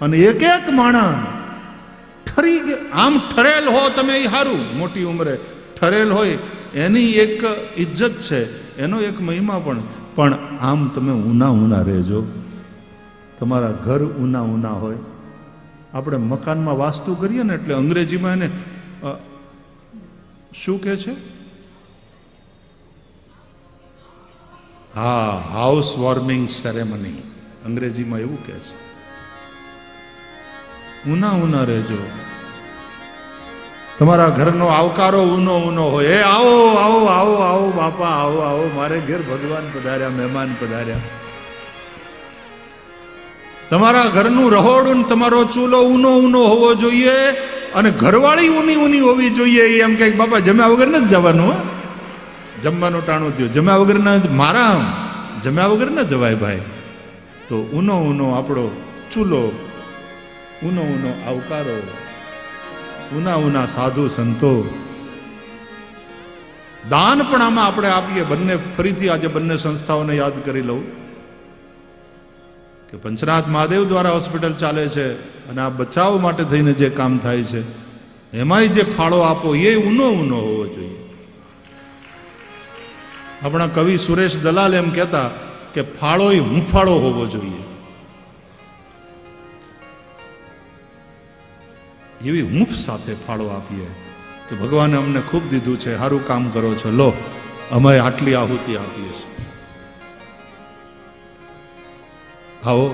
અને એક એક માણસ ઠરી ગે- આમ ઠરેલ હો તમે એ સારું મોટી ઉંમરે ઠરેલ હોય, એની એક ઇજ્જત છે, એનો એક મહિમા પણ. પણ આમ તમે ઊના ઊના રહેજો. તમારા ઘર ઊના ઊના હોય. આપણે મકાનમાં વાસ્તુ કરીએ ને એટલે અંગ્રેજીમાં એને શું કહે છે? હા હાઉસ વોર્મિંગ સેરેમની અંગ્રેજીમાં એવું કહે છે. ઉના ઉના રહેજો. તમારા ઘરનો આવકારો ઉનો ઉનો હોય. એ આવો આવો આવો આવો, બાપા, આવો આવો. મારે ઘેર ભગવાન પધાર્યા, મહેમાન પધાર્યા. તમારા ઘરનું રહોડું તમારો ચૂલો ઊનો ઊનો હોવો જોઈએ અને ઘરવાળી ઊની ઊની હોવી જોઈએ. એમ કે બાપા, જમ્યા વગર નથી જવાનું જમવાનું ટાણું થયું. જમ્યા વગર ના મારા જમ્યા વગર ન જવાય ભાઈ. તો ઊનો ઊનો આપણો ચૂલો ઊનો ઊનો આવકારો. ઉના ઉના સાધુ સંતો. દાન પણ આમાં આપણે આપીએ. બંને ફરીથી આજે બંને સંસ્થાઓને યાદ કરી લઉં. કે પંચનાથ મહાદેવ દ્વારા હોસ્પિટલ ચાલે છે અને આ બચાવ માટે થઈને જે કામ થાય છે, એમાંય જે ફાળો આપો, એ ઊનો ઊનો હોવો જોઈએ. આપણા કવિ સુરેશ દલાલ એમ કહેતા કે ફાળોય હુંફાળો હોવો જોઈએ. એવી હૂંફ સાથે ફાળો આપીએ કે ભગવાને અમને ખૂબ દીધું છે સારું કામ કરો છો લો અમે આટલી આહુતિ આપીએ છીએ આવો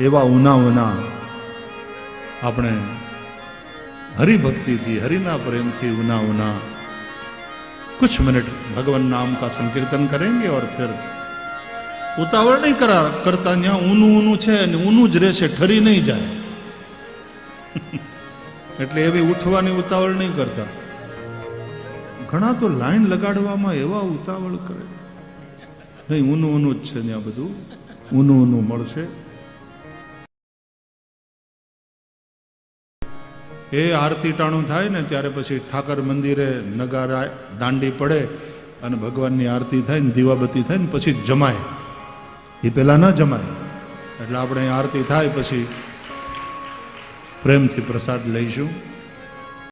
એવા ઉના ઉના આપણે હરિભક્તિથી હરિના પ્રેમથી ઉના ઉના कुछ मिनट भगवान नाम का संकीर्तन करेंगे और फिर ઉતાવળ નહીં કરા કરતા ત્યાં ઊનું ઊનું છે અને ઊનું જ રહેશે ઠરી નહીં જાય એટલે એવી ઉઠવાની ઉતાવળ નહીં કરતા. ઘણા તો લાઈન લગાડવામાં એવા ઉતાવળ કરે. નહીં, ઊનું ઊનું જ છે ત્યાં બધું. ઊનું ઊનું મળશે. એ આરતી ટાણું થાય ને ત્યારે પછી ઠાકર મંદિરે નગારા દાંડી પડે અને ભગવાનની આરતી થાય ને દીવાબત્તી થાય ને પછી જમાય. એ પહેલાં ન જમાય. એટલે આપણે આરતી થાય પછી પ્રેમથી પ્રસાદ લઈશું.